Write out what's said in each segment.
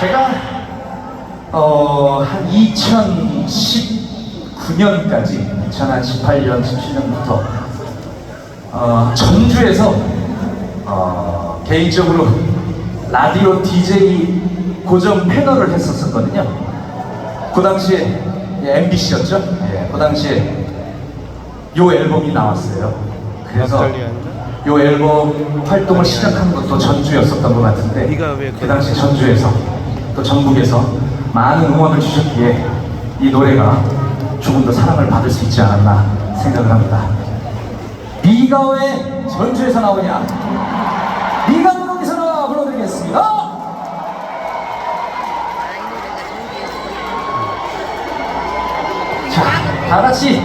제가 어, 한 2019년까지 2018년, 17년부터 어, 전주에서 어, 개인적으로 라디오 DJ 고정 패널을 했었었거든요. 그 당시에 MBC였죠. 예, 그 당시에 요 앨범이 나왔어요. 그래서 요 앨범 활동을 시작한 것도 전주였었던 것 같은데 그 당시 전주에서 또 전국에서 많은 응원을 주셨기에 이 노래가 조금 더 사랑을 받을 수 있지 않았나 생각을 합니다. 네가 왜 전주에서 나오냐? 네가 부르기서 나와 불러드리겠습니다. 자, 다 같이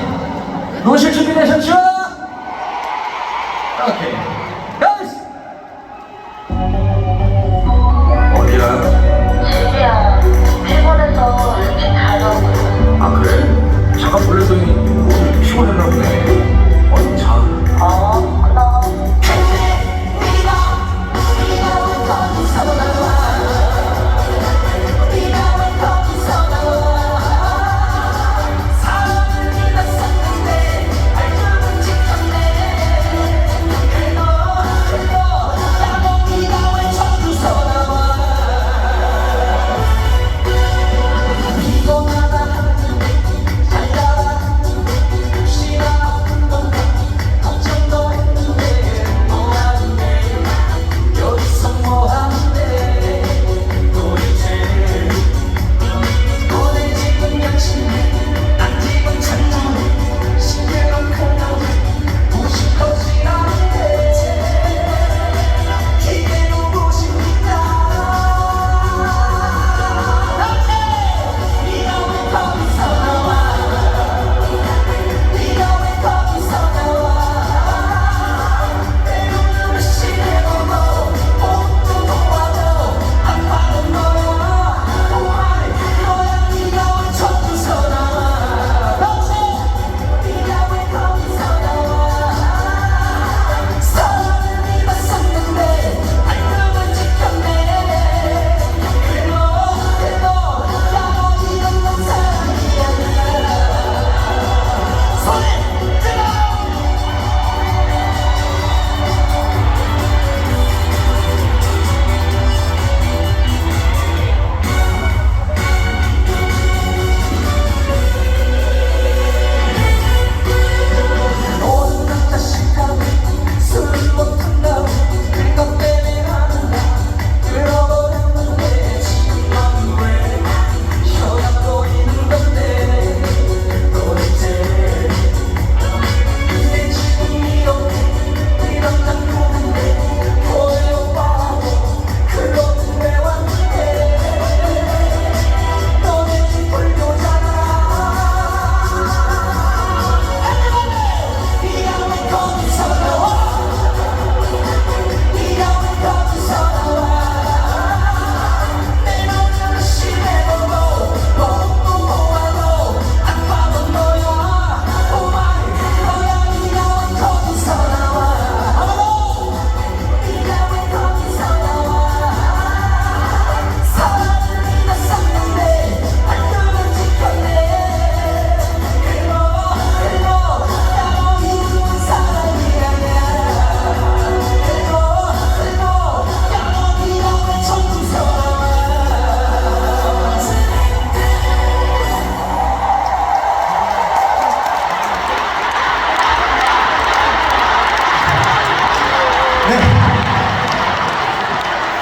노실 준비 되셨죠? 오케이. 불렀더니 오늘 피곤했나 보네.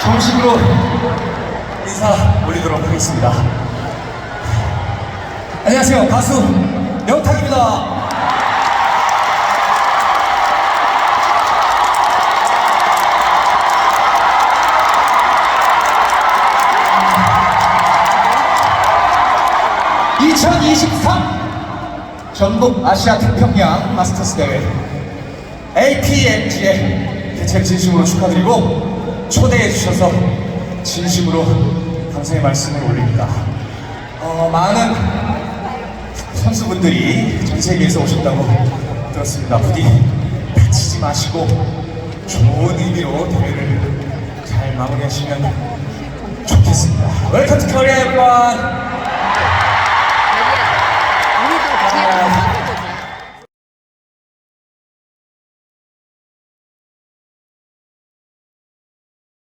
정식으로 인사 올리도록 하겠습니다. 안녕하세요. 가수 영탁입니다. (2023) 전국 아시아 태평양 마스터스 대회 APMG에 개최 진심으로 축하드리고 초대해 주셔서 진심으로 감사의 말씀을 올립니다. 어, 많은 선수분들이 전 세계에서 오셨다고 들었습니다. 부디 다치지 마시고 좋은 의미로 대회를 잘 마무리하시면 좋겠습니다. 웰컴 투 코리아 everyone.